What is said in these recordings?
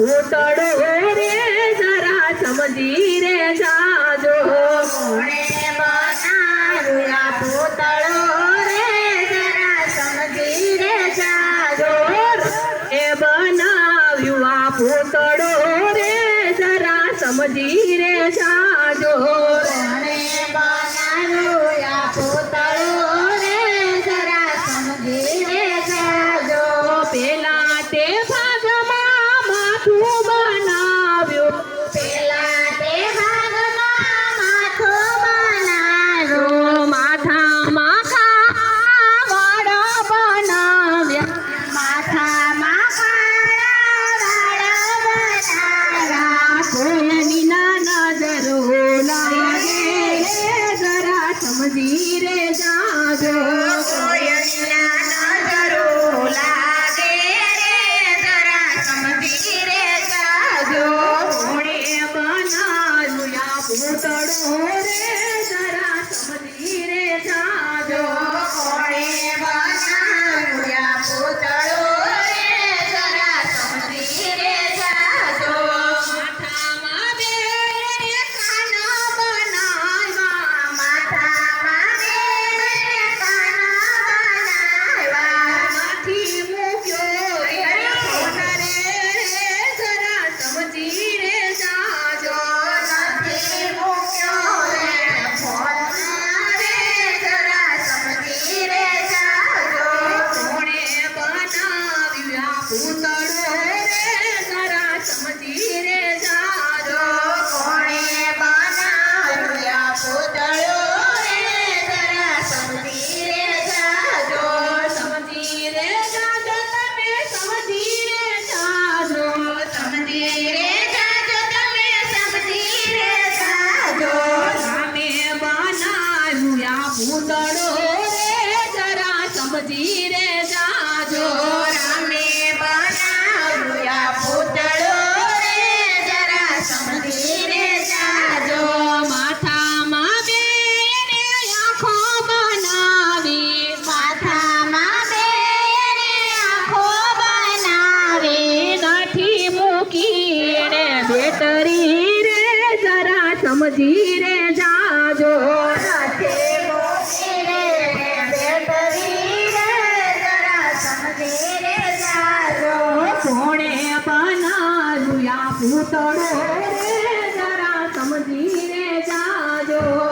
ಓಟಾಡುವ ધીરે જાજો, રમે બનાવ્યા પૂતળો જરા સમધીરે જાજો. માથામાં બેને આંખો માથામાં બેને બનાવી. નથી મૂકી બેટરી રે, જરા સમજી રે જાજો. સડો રે જરા સમજીને જાજો.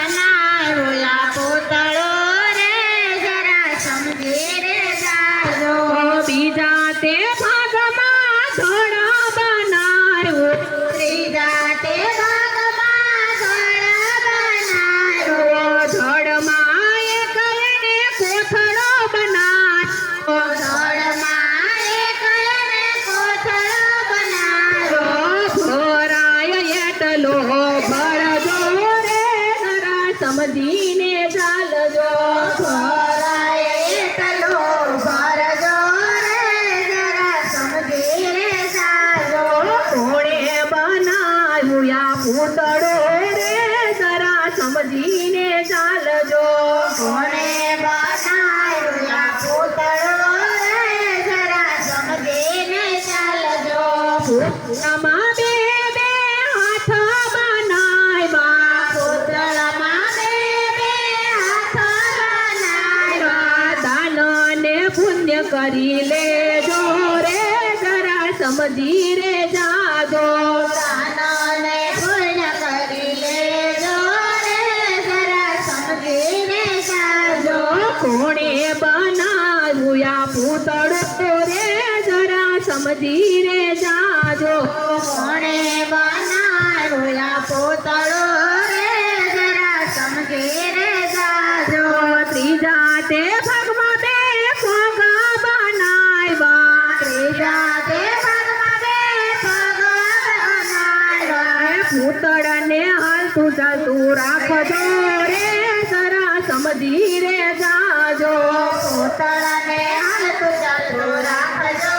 સમજી રે જાદો દાનાને પૂર્ણ કરી લેજો રે જરા સમજી રે જાદો કોણે બનાવ્યું આ પૂતળો? રે જરા સમજી રે જાજો. કોણે બનાવ્યું આ ત્રીજા તું રાખજો રે જરા સમજી રે જાજો તળને હાલ તુજા તું રાખજો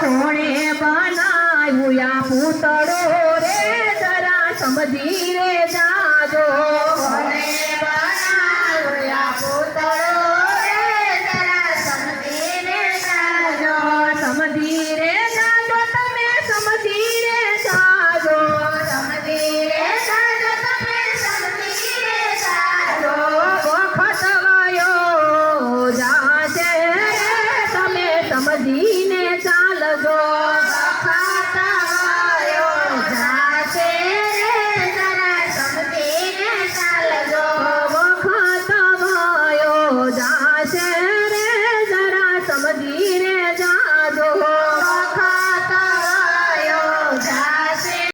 કોણે બનાવ્યું આ પૂતળો રે, જરા સમજી રે જાજો.